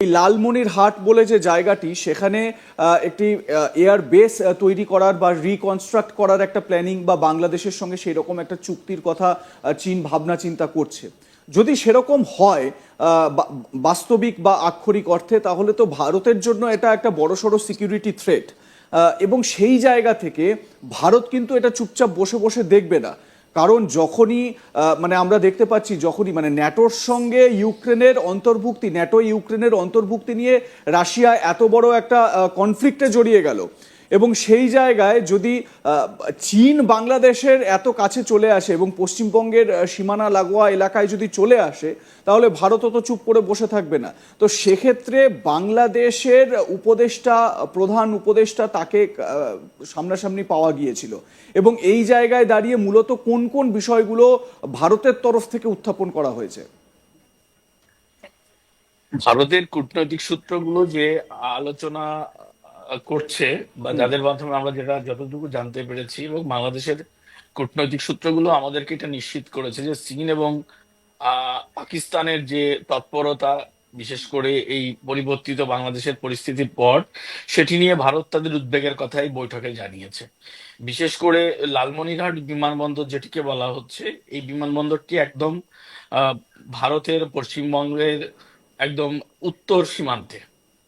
এই লালমনিরহাট বলে যে জায়গাটি, সেখানে একটি এয়ার বেস তৈরি করার বা রিকনস্ট্রাক্ট করার একটা প্ল্যানিং বা বাংলাদেশের সঙ্গে সেই রকম একটা চুক্তির কথা চীন ভাবনা চিন্তা করছে। যদি সেরকম হয় বাস্তবিক বা আক্ষরিক অর্থে, তাহলে তো ভারতের জন্য এটা একটা বড়সড় সিকিউরিটি থ্রেট এবং সেই জায়গা থেকে ভারত কিন্তু এটা চুপচাপ বসে বসে দেখবে না। কারণ যখনই মানে আমরা দেখতে পাচ্ছি যখনই মানে ন্যাটোর সঙ্গে ইউক্রেনের অন্তর্ভুক্তি, ন্যাটো ইউক্রেনের অন্তর্ভুক্তি নিয়ে রাশিয়া এত বড় একটা কনফ্লিক্টে জড়িয়ে গেল। এবং সেই জায়গায় যদি চীন বাংলাদেশের এত কাছে চলে আসে এবং পশ্চিমবঙ্গের সীমানা লাগোয়া এলাকায় যদি চলে আসে, তাহলে ভারতও তো চুপ করে বসে থাকবে না। তো সেক্ষেত্রে বাংলাদেশের উপদেষ্টা, প্রধান উপদেষ্টা তাকে সামনাসামনি পাওয়া গিয়েছিল। এবং এই জায়গায় দাঁড়িয়ে মূলত কোন কোন বিষয়গুলো ভারতের তরফ থেকে উত্থাপন করা হয়েছে? ভারতের কূটনৈতিক সূত্রগুলো যে আলোচনা করছে বা যাদের মাধ্যমে আমরা যেটা যতটুকু জানতে পেরেছি এবং বাংলাদেশের কূটনৈতিক সূত্রগুলো আমাদেরকে এটা নিশ্চিত করেছে যে চীন এবং পাকিস্তানের যে তৎপরতা বিশেষ করে এই পরিবর্তিত বাংলাদেশের পরিস্থিতির পর সেটি নিয়ে ভারত তাদের উদ্বেগের কথাই বৈঠকে জানিয়েছে। বিশেষ করে লালমনিরহাট বিমানবন্দর যেটিকে বলা হচ্ছে এই বিমানবন্দরটি একদম ভারতের পশ্চিমবঙ্গের একদম উত্তর সীমান্তে।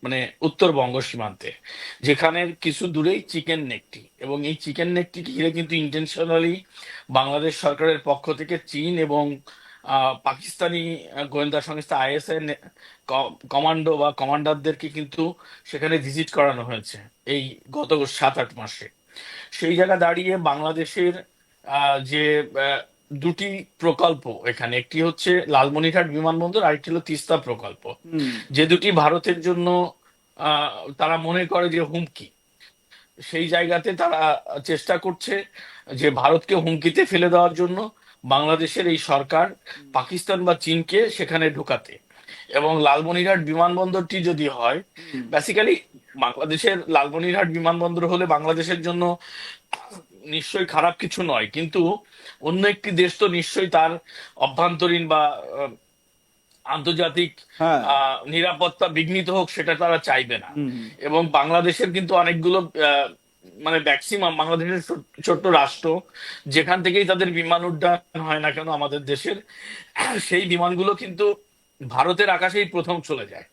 মানে উত্তরবঙ্গ সীমান্তে যেখানে কিছু দূরেই চিকেন নেকটি। এবং এই চিকেন নেকটি ঘিরে কিন্তু ইন্টেনশনালি বাংলাদেশ সরকারের পক্ষ থেকে চীন এবং পাকিস্তানি গোয়েন্দা সংস্থা আইএসআই কমান্ডো বা কমান্ডারদেরকে কিন্তু সেখানে ভিজিট করানো হয়েছে এই গত সাত আট মাসে। সেই জায়গা দাঁড়িয়ে বাংলাদেশের যে দুটি প্রকল্প এখানে। একটি হচ্ছে লালমনিরহাট বিমানবন্দর আরেকটি হলো তিস্তা প্রকল্প। যে দুটি ভারতের জন্য তারা মনে করে যে হুমকি। সেই জায়গাতে তারা চেষ্টা করছে যে ভারতকে হুমকিতে ফেলে দেওয়ার জন্য বাংলাদেশের এই সরকার পাকিস্তান বা চীনকে সেখানে ঢোকাতে। এবং লালমনিরহাট বিমানবন্দরটি যদি হয় বেসিক্যালি বাংলাদেশের লালমনিরহাট বিমানবন্দর হলে বাংলাদেশের জন্য নিশ্চয়ই খারাপ কিছু নয় কিন্তু অন্য একটি দেশ তো নিশ্চয়ই তার অভ্যন্তরীণ বা আন্তর্জাতিক হ্যাঁ। নিরাপত্তা বিঘ্নিত হোক সেটা তারা চাইবে না। এবং বাংলাদেশের কিন্তু অনেকগুলো মানে ম্যাক্সিমাম বাংলাদেশের ছোট্ট রাষ্ট্র যেখান থেকেই তাদের বিমান উড্ডয়ন হয় না কেন আমাদের দেশের সেই বিমানগুলো কিন্তু ভারতের আকাশেই প্রথম চলে যায়।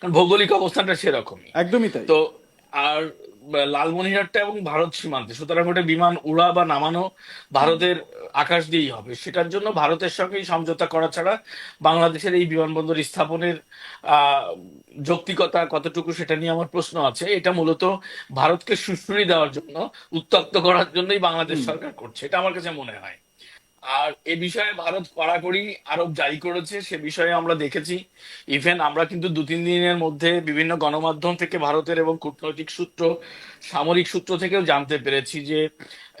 কারণ ভৌগোলিক অবস্থানটা সেরকমই। একদমই তাই। তো আর লালমনিরহাটটা এবং ভারত সীমান্তে। সুতরাং ওটা বিমান উড়া বা নামানো ভারতের আকাশ দিয়েই হবে। সেটার জন্য ভারতের সঙ্গেই সমঝোতা করা ছাড়া বাংলাদেশের এই বিমানবন্দর স্থাপনের আহ যৌক্তিকতা কতটুকু সেটা নিয়ে আমার প্রশ্ন আছে। এটা মূলত ভারতকে সুশ্রী দেওয়ার জন্য উত্তপ্ত করার জন্যই বাংলাদেশ সরকার করছে। এটা আমার কাছে মনে হয়। আর এ বিষয়ে ভারত কড়াকড়ি আরোপ জারি করেছে সে বিষয়ে আমরা দেখেছি। ইভেন আমরা কিন্তু দু তিন দিনের মধ্যে বিভিন্ন গণমাধ্যম থেকে ভারতের এবং কূটনৈতিক সূত্র সামরিক সূত্র থেকেও জানতে পেরেছি যে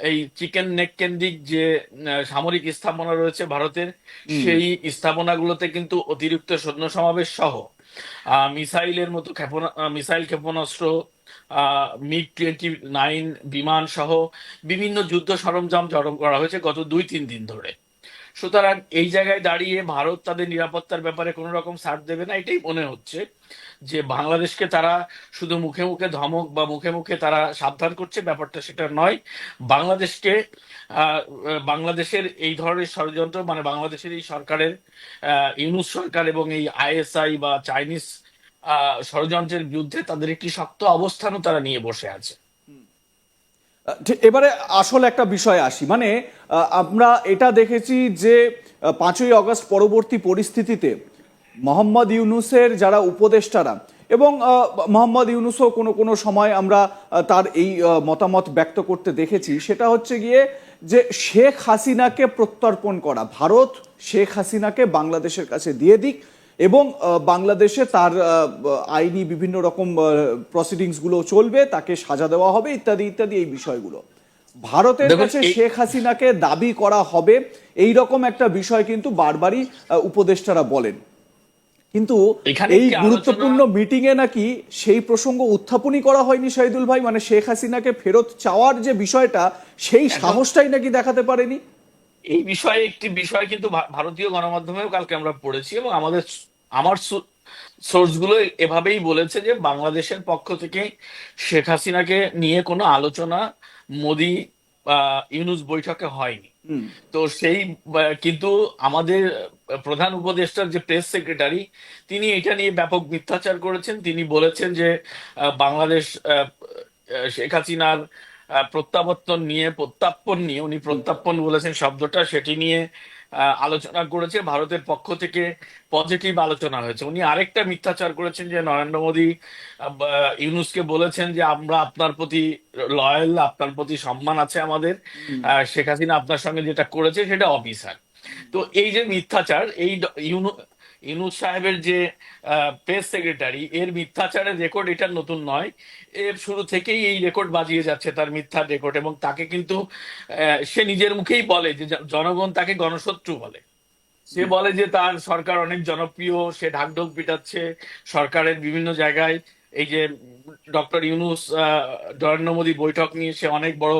এই চিকেন নেক কেন্দ্রিক যে সামরিক স্থাপনা রয়েছে ভারতের সেই স্থাপনাগুলোতে কিন্তু অতিরিক্ত সৈন্য সমাবেশ সহ মিসাইলের মতো ক্ষেপণা মিসাইল ক্ষেপণাস্ত্র মিগ টোয়েন্টি নাইন বিমান সহ বিভিন্ন যুদ্ধ সরঞ্জাম জড়ো করা হয়েছে গত দুই, তিন দিন ধরে। সুতরাং এই জায়গায় দাঁড়িয়ে ভারত তাদের নিরাপত্তার ব্যাপারে কোনো রকম ছাড় দেবে না, এটাই মনে হচ্ছে। যে বাংলাদেশকে তারা শুধু মুখে মুখে ধমক বা মুখে মুখে তারা সাবধান করছে, ব্যাপারটা সেটা নয়। বাংলাদেশকে বাংলাদেশের এই ধরনের ষড়যন্ত্র মানে বাংলাদেশের এই সরকারের ইউনুস সরকার এবং এই আইএসআই বা চাইনিজ ষড়যন্ত্রের বিরুদ্ধে তাদের একটি শক্ত অবস্থানও তারা নিয়ে বসে আছে। এবারে আসল একটা বিষয় আসি। মানে আমরা এটা দেখেছি যে পাঁচই আগস্ট পরবর্তী পরিস্থিতিতে মোহাম্মদ ইউনুসের যারা উপদেষ্টারা এবং মোহাম্মদ ইউনুসও কোনো কোনো সময় আমরা তার এই মতামত ব্যক্ত করতে দেখেছি। সেটা হচ্ছে গিয়ে যে শেখ হাসিনাকে প্রত্যর্পণ করা ভারত শেখ হাসিনাকে বাংলাদেশের কাছে দিয়ে দিক এবং বাংলাদেশে তার আইনি বিভিন্ন রকম প্রসিডিংসগুলো চলবে তাকে সাজা দেওয়া হবে ইত্যাদি ইত্যাদি এই বিষয়গুলো। ভারতের কাছে শেখ হাসিনাকে দাবি করা হবে এই রকম একটা বিষয় কিন্তু বারবারই উপদেষ্টারা বলেন। কিন্তু এই গুরুত্বপূর্ণ মিটিং এ নাকি সেই প্রসঙ্গ উত্থাপনই করা হয়নি শাহিদুল ভাই? মানে শেখ হাসিনাকে ফেরত চাওয়ার যে বিষয়টা সেই সাহসটাই নাকি দেখাতে পারেনি? এই বিষয়ে একটি বিষয় কিন্তু ভারতীয় গণমাধ্যমেও কালকে আমরা পড়েছি এবং আমাদের আমার সোর্সগুলো এভাবেই বলেছে যে বাংলাদেশের পক্ষ থেকে শেখ হাসিনাকে নিয়ে কোনো আলোচনা মোদি ইউনুস বৈঠকে হয়নি। তো সেই কিন্তু আমাদের প্রধান উপদেষ্টার যে প্রেস সেক্রেটারি তিনি এটা নিয়ে ব্যাপক মিথ্যাচার করেছেন। তিনি বলেছেন যে বাংলাদেশ শেখ হাসিনার প্রত্যাবর্তন নিয়ে প্রত্যাপন নিয়ে উনি প্রত্যাপন বলেছেন শব্দটা সেটি নিয়ে আলোচনা করেছে ভারতের পক্ষ থেকে পজিটিভ আলোচনা হয়েছে। উনি আরেকটা মিথ্যাচার করেছেন যে নরেন্দ্র মোদী ইউনুসকে বলেছেন যে আমরা আপনার প্রতি লয়াল আপনার প্রতি সম্মান আছে আমাদের। শেখ হাসিনা আপনার সঙ্গে যেটা করেছে সেটা অফিসার তো এই যে মিথ্যাচার এই ইউনু- ইউনুস সাহেবের যে প্রেস সেক্রেটারি এর মিথ্যাচারের রেকর্ড এটা নতুন নয়। এর শুরু থেকেই এই রেকর্ড বাজিয়ে যাচ্ছে তার মিথ্যা রেকর্ড এবং তাকে কিন্তু সে নিজের মুখেই বলে যে জনগণ তাকে গণশত্রু বলে। সে বলে যে তার সরকার অনেক জনপ্রিয় সে ঢাকঢোল পিটাচ্ছে সরকারের বিভিন্ন জায়গায় এই যে ডক্টর ইউনুস নরেন্দ্র মোদী বৈঠক নিয়ে সে অনেক বড়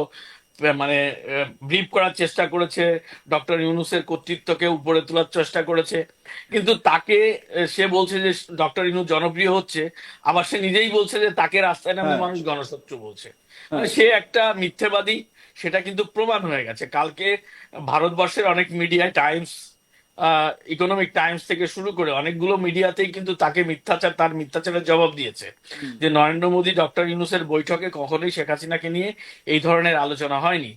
মানে ব্রিফ করার চেষ্টা করেছে। ডক্টর ইউনুসের কর্তৃত্বকে উপরে তোলার চেষ্টা করেছে। কিন্তু তাকে সে বলছে যে ডক্টর ইউনুস জনপ্রিয় হচ্ছে। আবার সে নিজেই বলছে যে তাকে রাস্তায় নামে হ্যাঁ। মানুষ গণশত্রু বলছে। মানে সে একটা মিথ্যেবাদী সেটা কিন্তু প্রমাণ হয়ে গেছে। কালকে ভারতবর্ষের অনেক মিডিয়ায় টাইমস ইকোনমিক টাইমস থেকে শুরু করে অনেকগুলো মিডিয়াতেই কিন্তু তাকে মিথ্যাচার তার মিথ্যাচারের জবাব দিয়েছে। যে নরেন্দ্র মোদী ডক্টর ইউনুসের বৈঠকে কখনোই শেখ হাসিনাকে নিয়ে এই ধরনের আলোচনা হয়নি।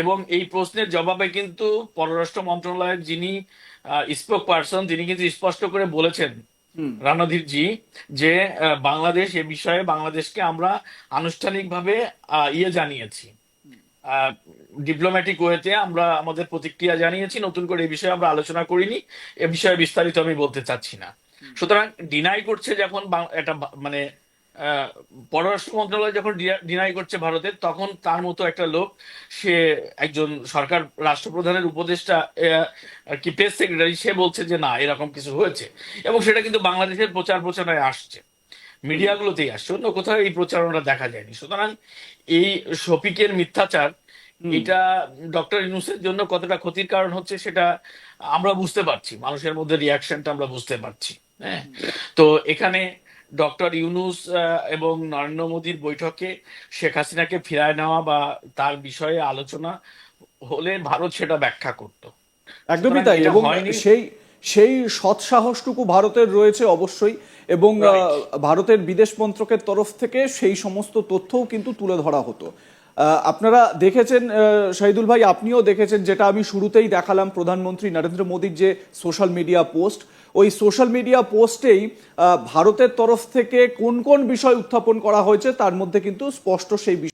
এবং এই প্রশ্নের জবাবে কিন্তু পররাষ্ট্র মন্ত্রণালয়ের যিনি স্পোক পার্সন তিনি কিন্তু স্পষ্ট করে বলেছেন হুম। রণধীর জি যে বাংলাদেশ এ বিষয়ে বাংলাদেশকে আমরা আনুষ্ঠানিকভাবে ইয়ে জানিয়েছি। ডিপ্লোম্যাটিক ওয়েতে আমরা আমাদের প্রতিক্রিয়া জানিয়েছি। নতুন করে এই বিষয়ে আমরা আলোচনা করিনি। এ বিষয়ে বিস্তারিত আমি বলতে চাচ্ছি না। সুতরাং ডিনাই করছে যখন এটা মানে পররাষ্ট্র মন্ত্রণালয় যখন ডিনাই করছে ভারতের তখন তার মতো একটা লোক সে একজন সরকার রাষ্ট্রপ্রধানের উপদেষ্টা কি প্রেস সেক্রেটারি সে বলছে যে না এরকম কিছু হয়েছে। এবং সেটা কিন্তু বাংলাদেশের প্রচার প্রচারণায় আসছে। মিডিয়াগুলোতেই আসছে। অন্য কোথাও এই প্রচারণা দেখা যায়নি। সুতরাং এই শফিকের মিথ্যাচার এটা ডক্টর ইউনুসের জন্য কতটা ক্ষতির কারণ হচ্ছে সেটা আমরা বুঝতে পারছি। মানুষের মধ্যে রিয়াকশনটা আমরা বুঝতে পারছি হ্যাঁ? তো এখানে ডক্টর ইউনুস এবং নরেন্দ্র মোদীর বৈঠকে শেখ হাসিনাকে ফিরায় নেওয়া বা তার বিষয়ে আলোচনা হলে ভারত সেটা ব্যাখ্যা করতো। একদমই তাই এবং হয়নি। সেই সেই সৎসাহসটুকু ভারতের রয়েছে অবশ্যই এবং আহ, ভারতের বিদেশ মন্ত্রকের তরফ থেকে সেই সমস্ত তথ্যও কিন্তু তুলে ধরা হতো। আপনারা দেখেছেন শহীদুল ভাই, আপনিও দেখেছেন, যেটা আমি শুরুতেই দেখালাম প্রধানমন্ত্রী নরেন্দ্র মোদীর যে সোশ্যাল মিডিয়া পোস্ট। ওই সোশ্যাল মিডিয়া পোস্টেই ভারতের তরফ থেকে কোন কোন বিষয় উত্থাপন করা হয়েছে, তার মধ্যে কিন্তু স্পষ্ট সেই